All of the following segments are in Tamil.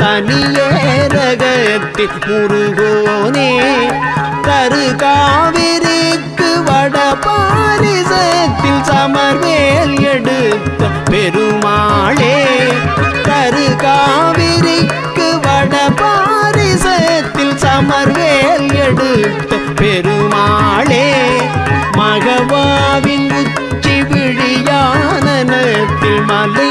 தனியே ரகத்தில் முருகோனே தரு காவிரிக்கு வட பாரிசத்தில் சமர்வேல் எடுத்த பெருமாளே தரு காவிரிக்கு வட பாரிசத்தில் சமர்வேல் எடுத்த பெருமாளே மகவாவின் உச்சி விழியானனத்தில் மலை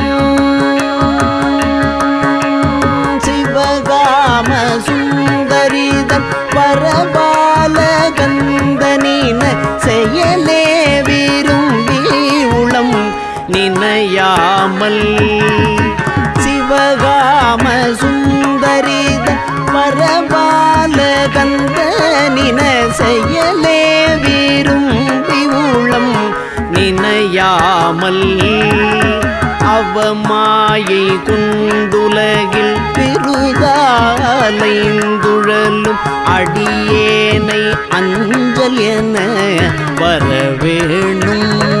நினையாமல் சிவகாம சுந்தரித பரபால கந்தனின செயலே விரும்பி உளம் நினையாமல் அவமாயை குண்டுலகில் பெருதாலைந்துழலும் அடியேனை அஞ்சல் என வரவேணும்.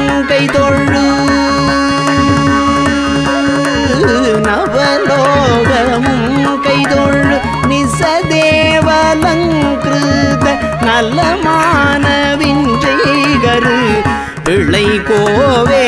நலமான விஞ்சைகரு இளை கோவே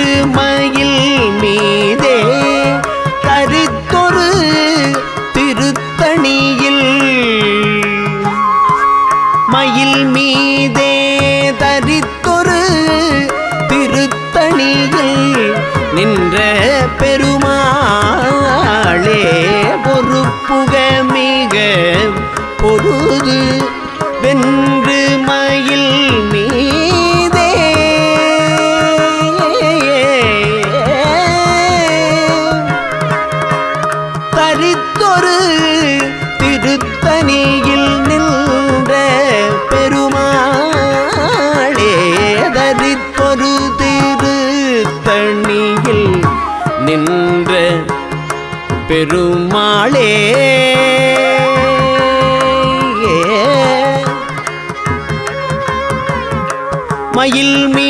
நின்ற பெருமாளே பொறுப்புக மிக பொருது வென்று பெருமாளே. மயில் மீ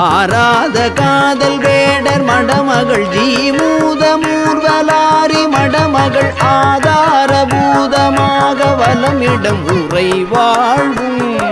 ஆராத காதல் வேடர் மடமகள் ஜீமூத மூர்வலாரி மடமகள் ஆதார பூதமாக வலமிடம் உரை வாழ்வும்.